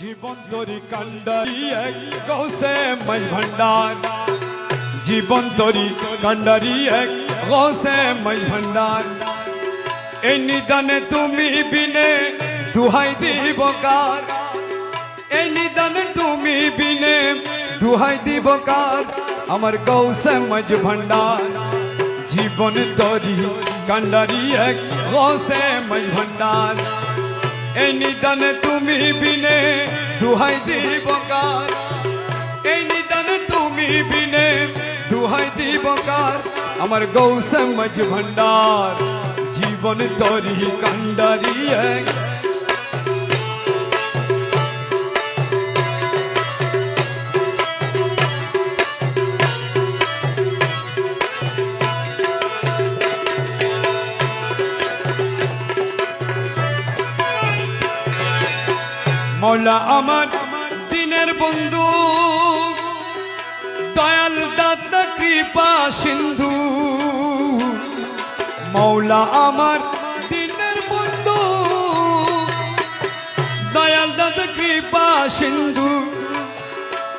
জীবন তরি কান্ডারি এক গৌসে মাঝ ভান্ডার জীবন তরি কান্ডারি এক গৌসে মাঝ ভান্ডার এই নিদানে তুমি বিনে দুহাই দিব কার এই নিদানে তুমি বিনে দুহাই দিব কার আমার গৌসে মাঝ ভান্ডার জীবন তরি কান্ডারি এক গৌসে মাঝ ভান্ডার এই নিদানে তুমি বিনে দুহাই দিব কার? এই নিদান তুমি বিনে। দুহাই দিব কার? আমার গৌসে ভণ্ডার জীবন তরি কান্ডারি এক মৌলা আমার দিনের বন্ধু। দয়াল দাতা, কৃপা সিন্ধু। মৌলা আমার দিনের বন্ধু। দয়াল দাতা, কৃপা সিন্ধু।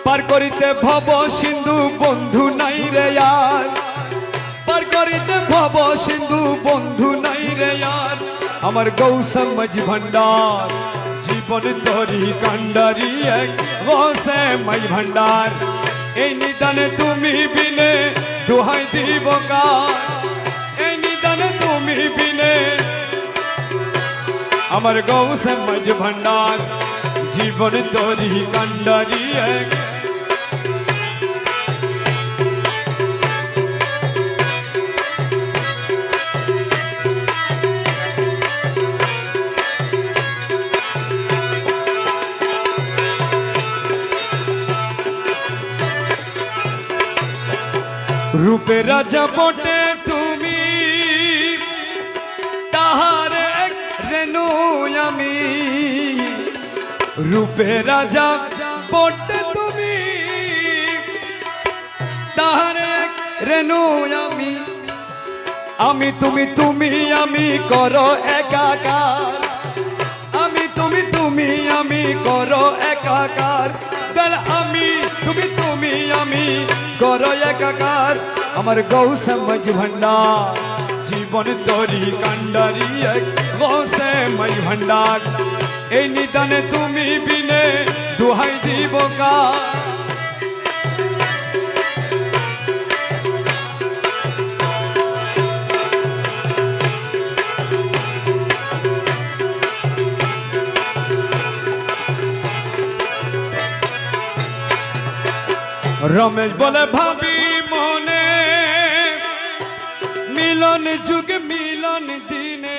পার করিতে ভব সিন্ধু, বন্ধু নাই রে আর। পার করিতে ভব সিন্ধু, বন্ধু নাই রে আর। আমার গৌসম মাঝি ভান্ডার জীবন তরি কান্ডারি এক গৌসে মাঝ ভান্ডার এই নিদানে তুমি বিনে দোহাই দিব কার এই নিদানে তুমি বিনে আমার গৌসে মাঝ ভান্ডার জীবন তরি কান্ডারি এক রূপে রাজা বটে তুমি। তাহার রেণু আমি। রূপে রাজা বটে তুমি। তাহার রেণু আমি। আমি তুমি তুমি, আমি করো একাকার। আমি তুমি তুমি, আমি করো একাকার। একাকার আমার গৌসমাজ ভান্ডার জীবন তরি কান্ডারি এক গৌসমাজ ভান্ডার এই নিদানে তুমি বিনে দুহাই দিব কার রমেশ বলে ভাবি মিলন যুগ মিলন দিনে